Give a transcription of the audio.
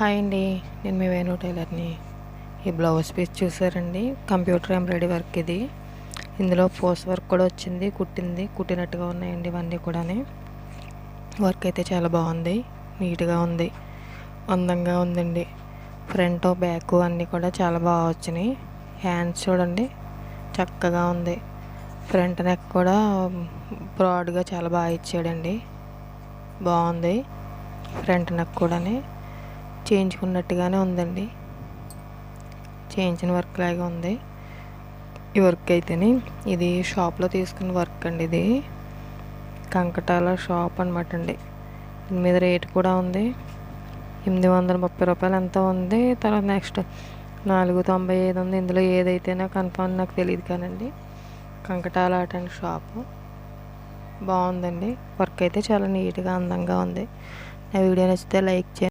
Hi అండి. నేను మీ వేణు టైలర్ని. ఈ బ్లౌజ్ పీస్ చూసారండి? కంప్యూటర్ ఎంబ్రాయిడరీ వర్క్ ఇది. ఇందులో ఫోర్స్ వర్క్ కూడా వచ్చింది కుట్టింది కుట్టినట్టుగా ఉన్నాయండి ఇవన్నీ కూడా వర్క్ అయితే చాలా బాగుంది నీట్గా ఉంది అందంగా ఉందండి. ఫ్రంట్ బ్యాక్ అన్నీ కూడా చాలా బాగా వచ్చినాయి. హ్యాండ్స్ చూడండి చక్కగా ఉంది. ఫ్రంట్ నెక్ కూడా బ్రాడ్గా చాలా బాగా ఇచ్చాడండి. బాగుంది. ఫ్రంట్ నెక్ కూడా చేయించుకున్నట్టుగానే ఉందండి. చేయించిన వర్క్ లాగా ఉంది. ఈ వర్క్ అయితేనే ఇది షాప్లో తీసుకున్న వర్క్ అండి ఇది. కంకటాల షాప్ అనమాట అండి. దీని మీద రేట్ కూడా ఉంది. ఎనిమిది వందల ముప్పై రూపాయలు ఎంత ఉంది? తర్వాత నెక్స్ట్ నాలుగు తొంభై ఐదు ఉంది. ఇందులో ఏదైతేనా కన్ఫామ్ నాకు తెలియదు కానండి. కంకటాల ఆట అండ్ షాపు. బాగుందండి. వర్క్ అయితే చాలా నీట్గా అందంగా ఉంది. నా వీడియో నచ్చితే లైక్ చేయండి.